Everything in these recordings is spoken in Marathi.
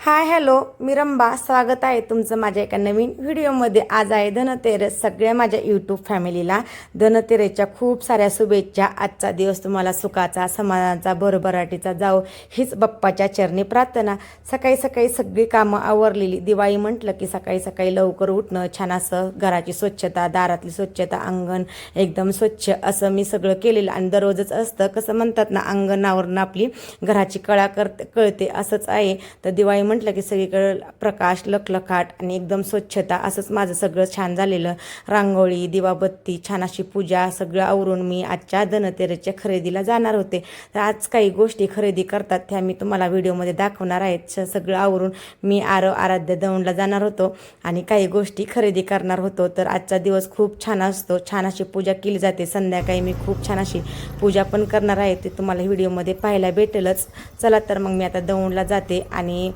हाय हॅलो मी रंबा. स्वागत आहे तुमचं माझ्या एका नवीन व्हिडिओमध्ये. आज आहे धनतेरस सगळ्या माझ्या यूट्यूब फॅमिलीला. धनतेरेसच्या खूप साऱ्या शुभेच्छा. आजचा दिवस तुम्हाला सुखाचा समाधानाचा भरभराटीचा जाओ हीच बाप्पाच्या चरणी प्रार्थना. सकाळी सकाळी सगळी कामं आवरलेली. दिवाळी म्हटलं की सकाळी सकाळी लवकर उठणं छान असं घराची स्वच्छता दारातली स्वच्छता अंगण एकदम स्वच्छ असं मी सगळं केलेलं. आणि दररोजच असतं कसं म्हणतात ना अंगणावरनं आपली घराची कळा करते कळते असंच आहे. तर दिवाळी म्हटलं की सगळीकडं प्रकाश लखलखाट आणि एकदम स्वच्छता असंच माझं सगळं छान झालेलं. रांगोळी दिवाबत्ती छान अशी पूजा सगळं आवरून मी आजच्या धनतेरेच्या खरेदीला जाणार होते. तर आज काही गोष्टी खरेदी करतात त्या मी तुम्हाला व्हिडिओमध्ये दाखवणार आहेत. सगळं आवरून मी आरव आराध्य दौंडला जाणार होतो आणि काही गोष्टी खरेदी करणार होतो. तर आजचा दिवस खूप छान असतो. छान अशी पूजा केली जाते. संध्याकाळी मी खूप छान अशी पूजा पण करणार आहे. ते तुम्हाला व्हिडिओमध्ये पाहायला भेटेलच. चला तर मग मी आता दौंडला जाते आणि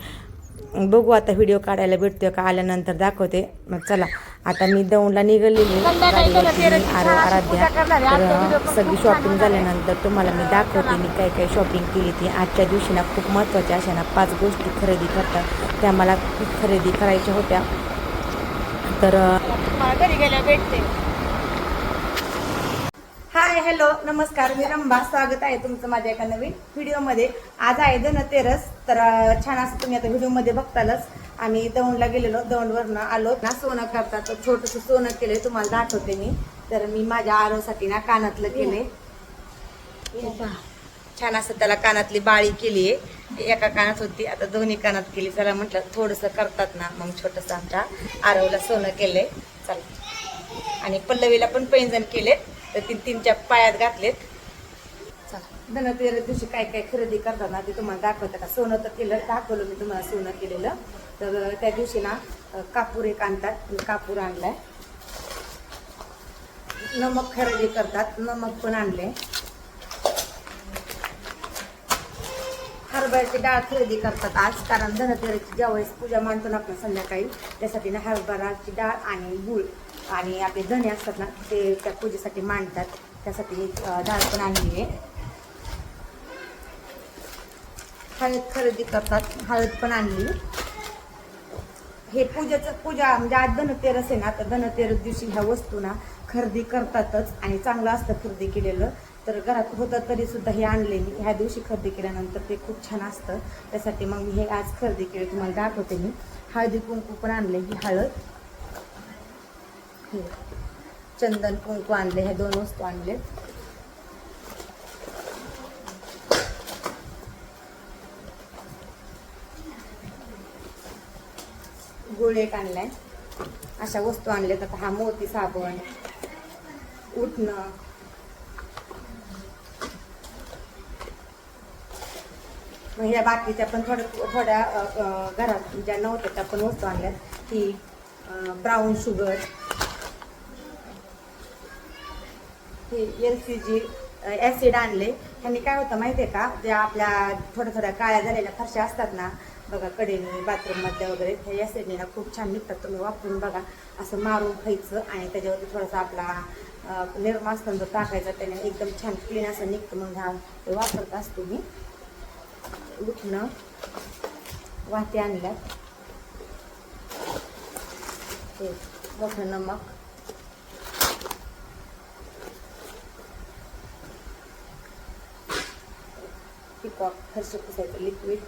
बघू आता व्हिडिओ काढायला भेटतोय का? आल्यानंतर दाखवते. मग चला आता मी दौंडला निघालेली आराध्या. तर सगळी शॉपिंग झाल्यानंतर तुम्हाला मी दाखवते मी काय काय शॉपिंग केली ती. आजच्या दिवशी ना खूप महत्त्वाच्या अशा ना पाच गोष्टी खरेदी करतात. त्या मला खूप खरेदी करायच्या होत्या. तर घरी गेल्या भेटते. हाय हॅलो नमस्कार मी रंबा स्वागत आहे तुमचं माझ्या एका नवीन व्हिडिओमध्ये. आज आहे धनतेरस तर छान असं तुम्ही आता व्हिडिओमध्ये बघतालच. आम्ही दौंडला गेलेलो. दौंडवरनं आलो. ना सोनं करतात तर छोटंसं सोनं केलंय. तुम्हाला दाखवते मी. तर मी माझ्या आरोसाठी ना कानातलं केले छान असं त्याला कानातली बाळी केली आहे एका कानात होती. आता दोन्ही कानात केली. त्याला म्हटलं थोडंसं करतात ना मग छोटंसं आमच्या आरवला सोनं केलंय. चला. आणि पल्लवीला पण पैंजण केले तर तीन तीनच्या पायात घातलेत. चला धनतेरस दिवशी काय काय खरेदी करतात ना ते तुम्हाला दाखवतं का? सोनं तर केलं दाखवलं मी तुम्हाला सोनं केलेलं. तर त्या दिवशी ना कापूर एक आणतात कापूर आणलाय. नमक खरेदी करतात नमक पण आणले हरभऱ्याची डाळ खरेदी करतात आज कारण धनतेरसची ज्यावेळेस पूजा मांडतो ना आपण संध्याकाळी त्यासाठी ना हरभराची डाळ आणि गूळ आणि आपले धने असतात ना ते त्या पूजेसाठी मांडतात. त्यासाठी एक डाळ पण आणली आहे. हळद खरेदी करतात हळद पण आणली. हे पूजेचं पूजा म्हणजे आज धनतेरस आहे ना तर धनतेरस दिवशी ह्या वस्तू ना खरेदी करतातच आणि चांगलं असतं खरेदी केलेलं. तर घरात होतं तरी सुद्धा हे आणले मी. ह्या दिवशी खरेदी केल्यानंतर ते खूप छान असतं. त्यासाठी मग मी हे आज खरेदी केले तुम्हाला दाखवते मी. हळदी कुंकू पण आणले ही हळद. हे. चंदन कुंकू आणले हे दोन वस्तू आणले गुळ एक आणलाय. अशा वस्तू आणल्या तर हा मोती साबण उठणं मग ह्या बाकीच्या पण थोड्या थोड्या घरात ज्या नव्हत्या त्या पण वस्तू आणल्यात. ही ब्राऊन शुगर हे एल सी जी ॲसिड आणले. ह्यांनी काय होतं माहिती आहे का? ज्या आपल्या थोड्या थोड्या काळ्या झालेल्या फरशा असतात ना बघा कडेने बाथरूममध्ये वगैरे त्या ॲसिडने ना खूप छान निघतात. तुम्ही वापरून बघा. असं मारून खायचं आणि त्याच्यावरती थोडासा आपला निर्मा निरमा असतो ना तो टाकायचा. त्याने एकदम छान क्लीन असं निघतं. मग हा ते वापरत असतो मी. उठणं वाटे आणल्यात. ते मोठं नमक. पिकॉक फरशी पुसायचं लिक्विड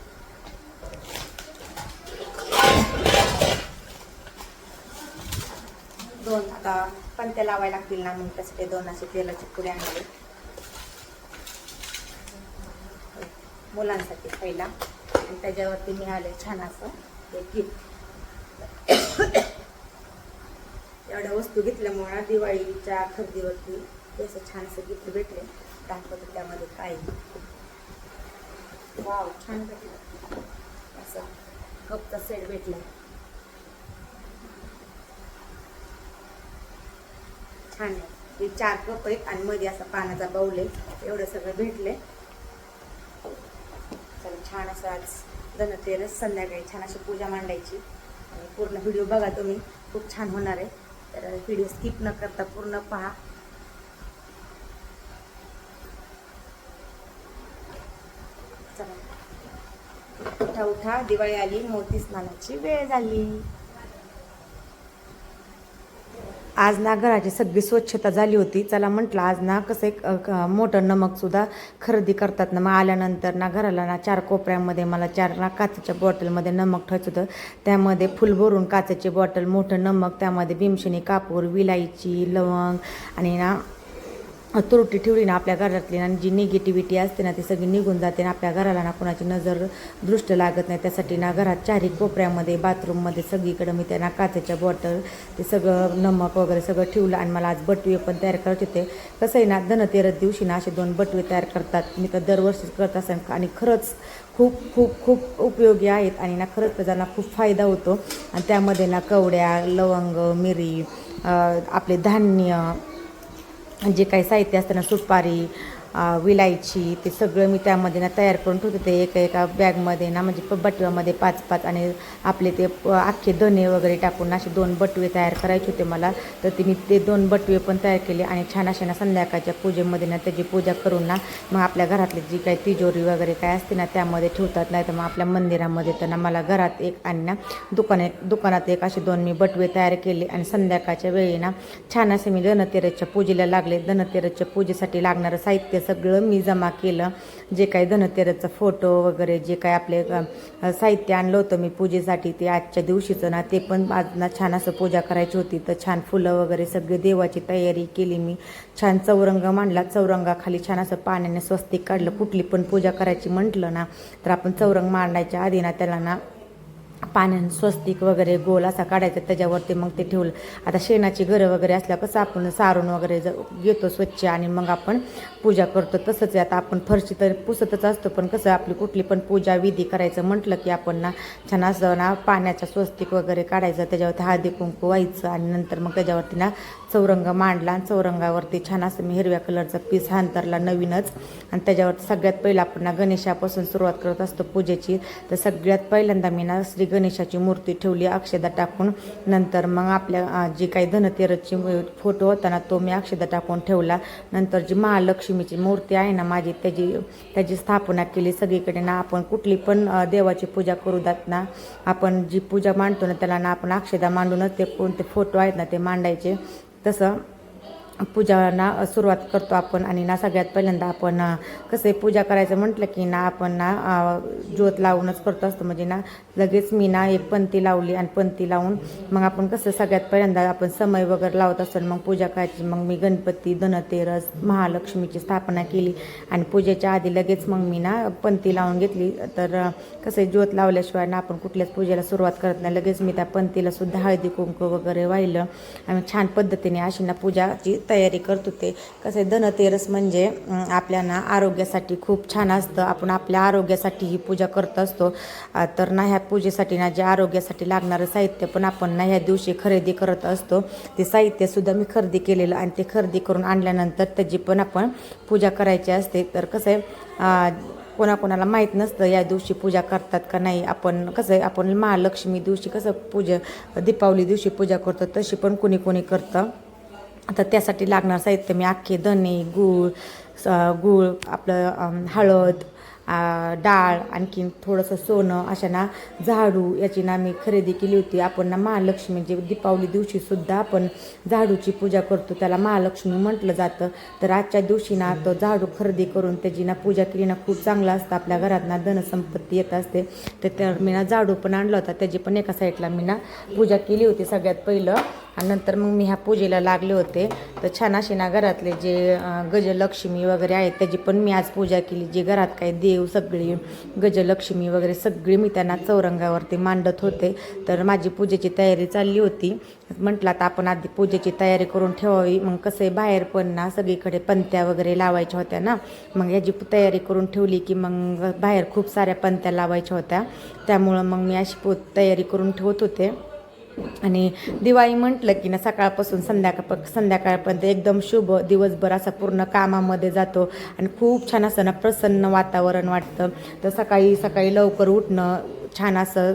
दोन आता पंत्या लावायला लागतील ना मग त्यासाठी दोन असे तेलाचे पुढे आणले. मुलांसाठी पहिला. आणि त्याच्यावरती मिळाले छान असं हे गिफ्ट एवढ्या वस्तू घेतल्यामुळे दिवाळीच्या खरेदीवरती असं छान असं गिफ्ट भेटले. दाखवतो त्यामध्ये काय आहे. वाव छान भेटलं असं कपचा सेट भेटला. छान आहे. हे चार कप आहेत आणि मध्ये असा पाण्याचा बाऊल आहे. एवढं सगळं भेटले चला छान असं आज धनतेरस संध्याकाळी छान अशी पूजा मांडायची. पूर्ण व्हिडिओ बघा तुम्ही. खूप छान होणार आहे. तर व्हिडिओ स्किप न करता पूर्ण पहा चला उठा उठा दिवाळी आली मोती स्नानाची वेळ झाली. आज ना घराची सगळी स्वच्छता झाली होती. चला म्हटलं आज ना कसं एक मोठं नमकसुद्धा खरेदी करतात ना. मग आल्यानंतर ना घराला ना चार कोपऱ्यामध्ये मला चार ना काचेच्या बॉटलमध्ये नमक ठेवायचं होतं. त्यामध्ये फुल भरून काचेची बॉटल मोठं नमक त्यामध्ये भीमशनी कापूर विलायची लवंग आणि ना तुरटी ठेवली ना आपल्या घरातली आणि जी निगेटिव्हिटी असते ना ती सगळी निघून जाते ना आपल्या घराला ना कोणाची नजर दृष्ट लागत नाही. त्यासाठी ना घरात चारी कोपऱ्यामध्ये बाथरूममध्ये सगळीकडं मी त्यांना काचेच्या बॉटल ते सगळं नमक वगैरे सगळं ठेवलं आणि मला आज बटवे पण तयार करत होते. कसं आहे ना धनतेरस दिवशी ना असे दोन बटवे तयार करतात. मी तर दरवर्षीच करत असेल आणि खरंच खूप खूप खूप उपयोगी आहेत आणि ना खरंच त्याचा खूप फायदा होतो. आणि त्यामध्ये ना कवड्या लवंग मिरी आपले धान्य जे काही साहित्य असतं ना सुपारी विलायची ते सगळं मी त्यामध्ये ना तयार करून ठेवते. ते एका एका बॅगमध्ये ना म्हणजे प- बटव्यामध्ये पाच पाच आणि आपले ते अख्खे धने वगैरे टाकून असे दोन बटवे तयार करायचे होते मला. तर ते मी ते दोन बटवे पण तयार केले आणि छान असे ना संध्याकाळच्या पूजेमध्ये ना त्याची पूजा करून ना मग आपल्या घरातली जी काही तिजोरी वगैरे काय असते ना त्यामध्ये ठेवतात. नाही तर मग आपल्या मंदिरामध्ये तर ना मला घरात एक आणि ना दुकाने दुकानात एक असे दोन मी बटवे तयार केले आणि संध्याकाळच्या वेळी ना छान असे मी धनतेरसच्या पूजेला लागले. धनतेरसच्या पूजेसाठी लागणारं साहित्य सगळं मी जमा केलं. जे काही धनतेरसचा फोटो वगैरे जे काही आपले साहित्य आणलं होतं मी पूजेसाठी ते आजच्या दिवशीचं ना ते पण आज ना छान असं पूजा करायची होती. तर छान फुलं वगैरे सगळी देवाची तयारी केली मी. छान चौरंग मांडला. चौरंगाखाली छान असं पाण्याने स्वस्तिक काढलं. कुठली पण पूजा करायची म्हटलं ना तर आपण चौरंग मांडायच्या आधी ना त्याला ना पाण्यानं स्वस्तिक वगैरे गोल असा काढायचा त्याच्यावरती मग ते ठेवलं. आता शेणाची घरं वगैरे असल्या कसं आपण सारून वगैरे ज- घेतो स्वच्छ आणि मग आपण पूजा करतो. तसंच आता आपण फरशी तर पुसतच असतो पण कसं आपली कुठली पण पूजा विधी करायचं म्हटलं की आपण ना छान असं ना पाण्याचा स्वस्तिक वगैरे काढायचं त्याच्यावरती हळदी कुंकू व्हायचं आणि नंतर मग त्याच्यावरती ना चौरंग मांडला आणि चौरंगावरती छान असं मी हिरव्या कलरचा पीस हांतरला नवीनच आणि त्याच्यावरती सगळ्यात पहिलं आपण ना गणेशापासून सुरुवात करत असतो पूजेची. तर सगळ्यात पहिल्यांदा मी ना श्री गणेशाची मूर्ती ठेवली अक्षदा टाकून. नंतर मग आपल्या जी काही धनतेरसची फोटो होता ना तो मी अक्षदा टाकून ठेवला. नंतर जी महालक्ष्मीची मूर्ती आहे ना माझी त्याची त्याची स्थापना केली. सगळीकडे ना आपण कुठली पण देवाची पूजा करू दात ना आपण जी पूजा मांडतो ना त्याला ना आपण अक्षदा मांडूनच ते कोणते फोटो आहेत ना ते मांडायचे. तसं पूजाना सुरुवात करतो आपण आणि ना सगळ्यात पहिल्यांदा आपण कसं आहे पूजा करायचं म्हटलं की ना आपण ना ज्योत लावूनच करतो असतो. म्हणजे ना लगेच मी ना एक पंती लावली आणि पंती लावून मग आपण कसं सगळ्यात पहिल्यांदा आपण समय वगैरे लावत असतो मग पूजा करायची. मग मी गणपती धनतेरस महालक्ष्मीची स्थापना केली आणि पूजेच्या आधी लगेच मग मी ना पंती लावून घेतली. तर कसं आहे ज्योत लावल्याशिवाय ना आपण कुठल्याच पूजेला सुरुवात करत नाही. लगेच मी त्या पंतीला सुद्धा हळदी कुंकू वगैरे वाहिलं. आणि छान पद्धतीने अशी ना पूजाची तयारी करत होते. कसं आहे धनतेरस म्हणजे आपल्याला आरोग्यासाठी खूप छान असतं. आपण आपल्या आरोग्यासाठी ही पूजा करत असतो. तर ना ह्या पूजेसाठी ना जे आरोग्यासाठी लागणारं साहित्य पण आपण ना ह्या दिवशी खरेदी करत असतो. ते साहित्यसुद्धा मी खरेदी केलेलं आणि ते खरेदी करून आणल्यानंतर त्याची पण आपण पूजा करायची असते. तर कसं आहे कोणाकोणाला माहीत नसतं या दिवशी पूजा करतात का नाही. आपण कसं आहे आपण महालक्ष्मी दिवशी कसं पूजा दीपावली दिवशी पूजा करतो तशी पण कोणी कोणी करतं. आता त्यासाठी लागणार साहित्य मी अख्खे धने गूळ स- गूळ आपलं हळद डाळ आणखीन थोडंसं सोनं अशा ना झाडू याची ना मी खरेदी केली होती. आपण ना महालक्ष्मी जे दीपावली दिवशीसुद्धा आपण झाडूची पूजा करतो त्याला महालक्ष्मी म्हटलं जातं. तर आजच्या दिवशी ना तो झाडू खरेदी करून त्याची ना पूजा केली ना खूप चांगलं असतं. आपल्या घरात ना धनसंपत्ती येत असते. तर मी ना झाडू पण आणला होता. त्याची पण एका साईडला मी ना पूजा केली होती सगळ्यात पहिलं. आणि नंतर मग मी ह्या पूजेला लागले होते. तर छान असे ना घरातले जे गजलक्ष्मी वगैरे आहेत त्याची पण मी आज पूजा केली. जे घरात काही देव सगळी गजलक्ष्मी वगैरे सगळी मी त्यांना चौरंगावरती मांडत होते. तर माझी पूजेची तयारी चालली होती. म्हटलं आता आपण आधी पूजेची तयारी करून ठेवावी. मग कसं आहे बाहेर पण ना सगळीकडे पंत्या वगैरे लावायच्या होत्या ना. मग याची तयारी करून ठेवली की मग बाहेर खूप साऱ्या पंत्या लावायच्या होत्या. त्यामुळं मग मी अशी पो तयारी करून ठेवत होते. आणि दिवाळी म्हटलं की ना सकाळपासून संध्याकाळ संध्याकाळपर्यंत एकदम शुभ दिवसभर असा पूर्ण कामामध्ये जातो आणि खूप छान असं ना प्रसन्न वातावरण वाटतं. तर सकाळी सकाळी लवकर उठणं छान असं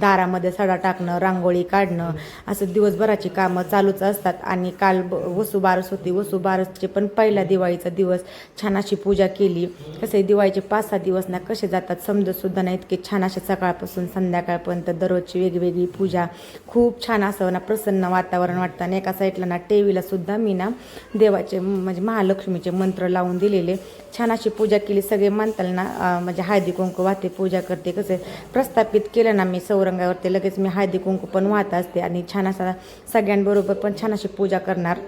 दारामध्ये सडा टाकणं रांगोळी काढणं असं दिवसभराची कामं चालूच असतात. आणि काल ब- वसुबारस होती. वसुबारसचे पण पहिला दिवाळीचा दिवस छान अशी पूजा केली. कसे दिवाळीचे पाच सहा दिवस ना कसे जातात समजत सुद्धा नाही इतके छान असे सकाळपासून संध्याकाळपर्यंत दररोजची वेगवेगळी पूजा. खूप छान असं ना प्रसन्न वातावरण वाटतं. आणि एका साईडला ना टेवीला सुद्धा मी ना देवाचे म्हणजे महालक्ष्मीचे मंत्र लावून दिलेले. छान अशी पूजा केली. सगळे म्हणताल ना म्हणजे हळदी कुंकू वाहते पूजा करते. कसे प्रस्ताव प्रस्थापित केलं ना मी सौरंगावरती. लगेच मी हळदी कुंकू पण वाहत असते आणि छान असा सगळ्यांबरोबर पण छान अशी पूजा करणार.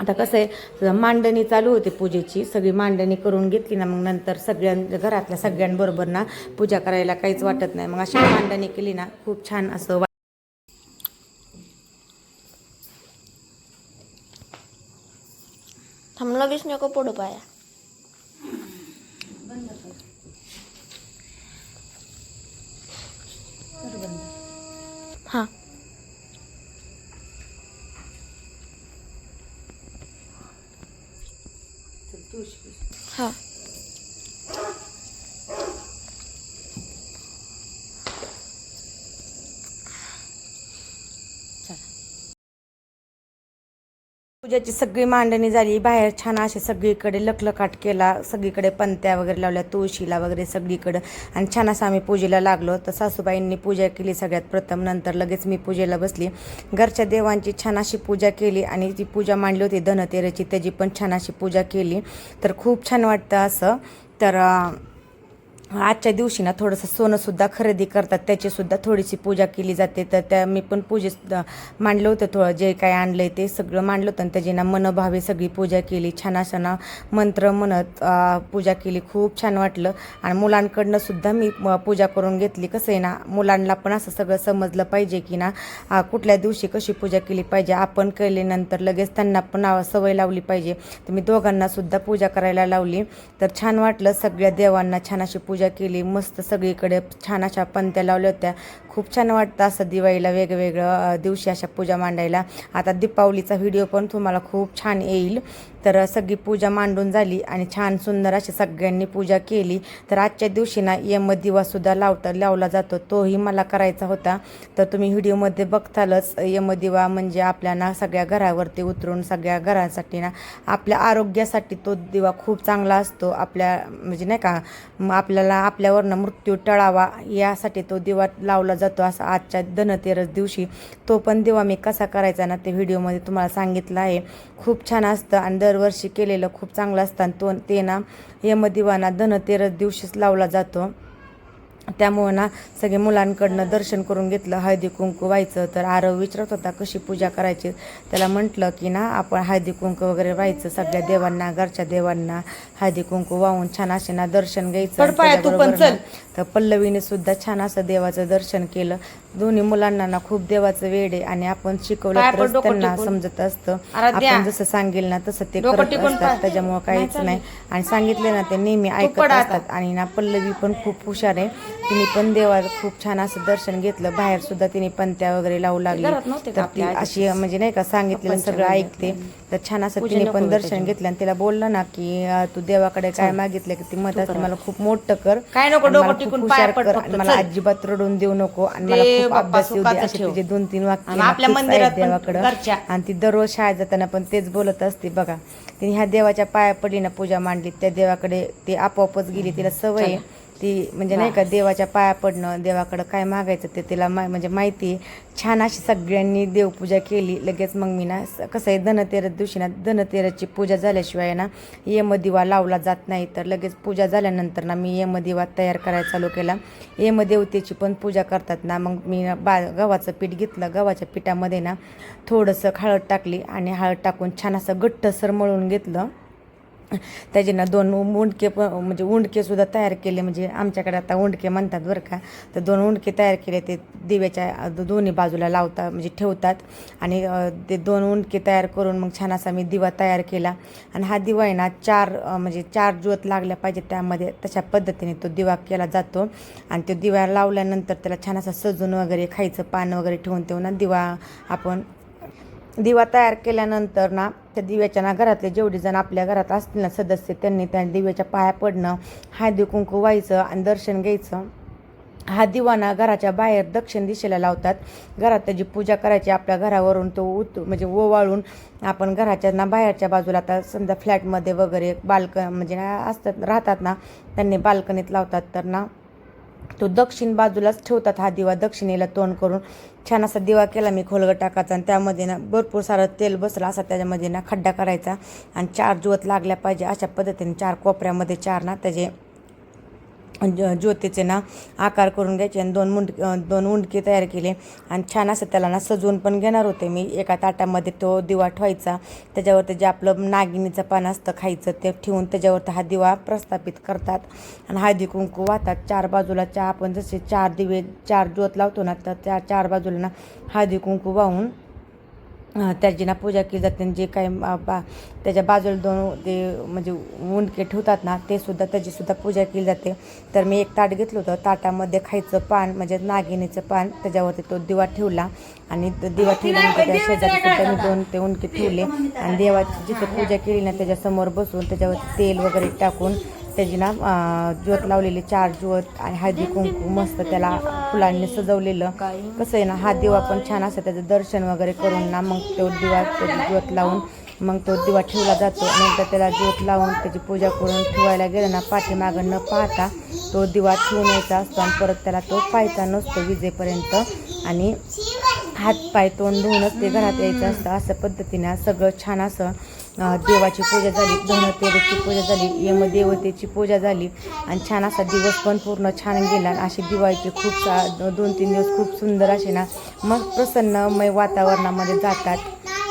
आता कसं आहे मांडणी चालू होती पूजेची. सगळी मांडणी करून घेतली ना मग नंतर सगळ्यां घरातल्या सगळ्यांबरोबर ना पूजा करायला काहीच वाटत नाही. मग अशी मांडणी केली ना खूप छान असं वा- थांबला विष्णू नको पाया हा पूजाची सगळी मांडणी झाली. बाहेर छान असे सगळीकडे लखलखाट केला. सगळीकडे पंत्या वगैरे लावल्या तुळशीला वगैरे सगळीकडं. आणि छान असं आम्ही पूजेला लागलो. तर सासूबाईंनी पूजा केली सगळ्यात प्रथम. नंतर लगेच मी पूजेला बसली. घरच्या देवांची छान अशी पूजा केली आणि ती पूजा मांडली होती धनतेरची त्याची पण छान अशी पूजा केली. तर खूप छान वाटतं असं. तर आजच्या दिवशी ना थोडंसं सोनंसुद्धा खरेदी करतात. त्याचीसुद्धा थोडीशी पूजा केली जाते. तर त्या मी पण पूजेस मांडलं होतं. थोडं जे काय आणलं ते सगळं मांडलं होतं. आणि त्याची ना मनभावे सगळी पूजा केली. छान छान ना मंत्र म्हणत पूजा केली. खूप छान वाटलं. आणि मुलांकडनं सुद्धा मी पूजा करून घेतली. कसं आहे ना मुलांना पण असं सगळं समजलं पाहिजे की ना कुठल्या दिवशी कशी पूजा केली पाहिजे. आपण केल्यानंतर लगेच त्यांना पण सवय लावली पाहिजे. तर मी दोघांनासुद्धा पूजा करायला लावली. तर छान वाटलं. सगळ्या देवांना छान अशी पूजा पूजा केली मस्त सगळीकडे छान अशा पंत्या लावल्या होत्या. खूप छान वाटतं असं दिवाळीला वेगवेगळं दिवशी अशा पूजा मांडायला. आता दीपावलीचा व्हिडिओ पण तुम्हाला खूप छान येईल. तर सगळी पूजा मांडून झाली आणि छान सुंदर अशी सगळ्यांनी पूजा केली. तर आजच्या दिवशी ना यम दिवासुद्धा लावता लावला जातो. तोही मला करायचा होता. तर तुम्ही व्हिडिओमध्ये बघतालच यमदिवा म्हणजे आपल्या ना सगळ्या घरावरती उतरून सगळ्या घरासाठी ना आपल्या आरोग्यासाठी तो दिवा खूप चांगला असतो. आपल्या म्हणजे नाही का आपल्याला आपल्यावरनं मृत्यू टळावा यासाठी तो दिवा लावला जातो असं आजच्या धनतेरस दिवशी. तो पण दिवा मी कसा करायचा ना ते व्हिडिओमध्ये तुम्हाला सांगितलं आहे. खूप छान असतं. आणि दरवर्षी केलेलं खूप चांगलं असतं. तो ते ना यमदिवा ना धनतेरस दिवशीच लावला जातो. त्यामुळं ना सगळे मुलांकडनं दर्शन करून घेतलं. हळदी कुंकू व्हायचं तर आरव विचारत होता कशी पूजा करायची? त्याला म्हटलं की ना आपण हळदी कुंकू वगैरे व्हायचं सगळ्या देवांना घरच्या देवांना हळदी कुंकू वाहून छान असे ना दर्शन घ्यायचं. तर पल्लवीने सुद्धा छान असं देवाचं दर्शन केलं. दोन्ही मुलांना ना खूप देवाचं वेड आहे आणि आपण शिकवलं त्यांना. समजत असतं. आपण जसं सांगेल ना तसं ते करत असतात. त्याच्यामुळं काहीच नाही. आणि सांगितले ना ते नेहमी ऐकत. असतात. आणि ना पल्लवी पण खूप हुशार आहे. तिने पण देवा खूप छान असं दर्शन घेतलं. बाहेर सुद्धा तिने पंत्या वगैरे लावू लागली. तर ती अशी म्हणजे नाही का सांगितलेलं सगळं ऐकते. तर छान असं तिने पण दर्शन घेतलं आणि तिला बोललं ना की तू देवाकडे काय मागितलं की ती मत असते मला खूप मोठं कर. काय नको, डोकं टिकून कर मला. अजिबात रडून देऊ नको आणि मला बाप्पा अभ्यास येऊ दे सुखाचं असे ठेव. तुझे दोन तीन वाक्य आणि आपल्या नक्कीच मंदिरात आहेत पण देवाकडं घरच्या. आणि ती दररोज शाळेत जाताना पण तेच बोलत असते बघा तिने ह्या देवाच्या पाया पडली ना पूजा मांडली त्या देवाकडे ती आपोआपच गेली तिला सवय आहे. ती म्हणजे नाही का देवाच्या पाया पडणं देवाकडं काय मागायचं ते तिला मा म्हणजे माहिती आहे. छान अशी सगळ्यांनी देवपूजा केली. लगेच मग मी ना कसं आहे धनतेरस दिवशी ना धनतेरसची पूजा झाल्याशिवाय ना यमदिवा लावला जात नाही. तर लगेच पूजा झाल्यानंतर ना मी यमदिवा तयार करायला चालू केला. यमदेवतेची पण पूजा करतात ना. मग मी बा गव्हाचं पीठ घेतलं. गव्हाच्या पिठामध्ये ना थोडंसं हळद टाकली आणि हळद टाकून छान असं घट्टसर मळून घेतलं. त्याचे ना दोन उंडके प म्हणजे उंडकेसुद्धा तयार केले म्हणजे आमच्याकडे आता उंडके म्हणतात बरं का. तर दोन उंडके तयार केले ते दिव्याच्या दोन्ही बाजूला लावतात म्हणजे ठेवतात. आणि ते दोन उंडके तयार करून मग छान असा मी दिवा तयार केला. आणि हा दिवा आहे ना चार म्हणजे चार ज्योत लागल्या पाहिजे त्यामध्ये तशा पद्धतीने तो दिवा केला जातो. आणि तो दिवा लावल्यानंतर त्याला छान असा सजून वगैरे खायचं पान वगैरे ठेवून ठेवून दिवा आपण दिवा तयार केल्यानंतर ना त्या दिव्याच्या ना घरातले जेवढे जण आपल्या घरात असतील ना सदस्य त्यांनी त्या दिव्याच्या पाया पडणं हळदी कुंकू व्हायचं आणि दर्शन घ्यायचं. हा दिवाना घराच्या बाहेर दक्षिण दिशेला लावतात. घरात त्याची पूजा करायची आपल्या घरावरून तो उत म्हणजे ओवाळून आपण घराच्या ना बाहेरच्या बाजूला आता समजा फ्लॅटमध्ये वगैरे बाल्क म्हणजे ना असतात राहतात ना त्यांनी बाल्कनीत लावतात. तर ना तो दक्षिण बाजूलाच ठेवतात हा दिवा दक्षिणेला तोंड करून. छान असा दिवा केला मी खोलगट टाकायचा आणि त्यामध्ये ना भरपूर सारं तेल बसलं असा त्याच्यामध्ये ना खड्डा करायचा आणि चार जुवत लागल्या पाहिजे अशा पद्धतीने चार कोपऱ्यामध्ये चार ना त्याचे ज- ज्योतीचे ना आकार करून घ्यायचे आणि दोन मुंड दोन उंडके तयार केले. आणि छान असं त्याला ना सजवून पण घेणार होते मी. एका ताटामध्ये तो दिवा ठेवायचा. त्याच्यावरती जे आपलं नागिनीचं पान असतं खायचं ते ठेवून त्याच्यावरती हा दिवा प्रस्थापित करतात. आणि हळदी कुंकू वाहतात. चार बाजूला चा आपण जसे चार दिवे चार ज्योत लावतो ना तर त्या चार बाजूला ना हळदी कुंकू वाहून अं, त्याची ना पूजा केली जाते आणि जे काही बा त्याच्या बाजूला दोन ते म्हणजे उंडके ठेवतात ना ते सुद्धा त्याचीसुद्धा पूजा केली जाते. तर मी एक ताट घेतलं होतं. ताटामध्ये खायचं पान म्हणजे नागिनीचं पान त्याच्यावरती तो दिवा ठेवला. आणि दिवा ठेवल्यानंतर त्या शेजारी सुद्धा मी दोन ते उंडके ठेवले. आणि देवाची जिथे पूजा केली ना त्याच्यासमोर बसून त्याच्यावरती तेल वगैरे टाकून त्याची ना ज्योत लावलेली चार ज्योत आणि हळदी कुंकू मस्त त्याला फुलांनी सजवलेलं. कसं आहे ना हा दिवा पण छान असं त्याचं दर्शन वगैरे करून ना मग तो दिवा त्याची ज्योत लावून मग तो दिवा ठेवला जातो. नंतर त्याला ज्योत लावून त्याची पूजा करून ठेवायला गेलं ना पाठीमागं न पाहता तो दिवा ठेवून यायचा असतो आणि परत त्याला तो पाहायचा नसतो विजेपर्यंत. आणि हात पाय तोंड धुवूनच ते घरात यायचं असतं. असं पद्धतीनं सगळं छान असं देवाची पूजा झाली धनतेरेची पूजा झाली यमदेवतेची पूजा झाली. आणि छान असा दिवस पण पूर्ण छान गेला. आणि असे दिवाळीचे खूप सा दोन तीन दिवस खूप सुंदर असे ना मग प्रसन्नमय वातावरणामध्ये जातात.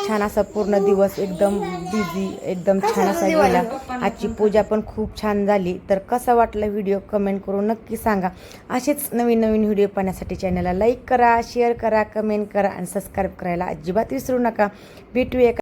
छान असा पूर्ण दिवस एकदम बिझी एकदम छान असा गेला. आजची पूजा पण खूप छान झाली. तर कसा वाटला व्हिडिओ कमेंट करून नक्की सांगा. असेच नवीन नवीन व्हिडिओ पाहण्यासाठी चॅनलला लाईक करा शेअर करा कमेंट करा आणि सबस्क्राईब करायला अजिबात विसरू नका. भेटूया एका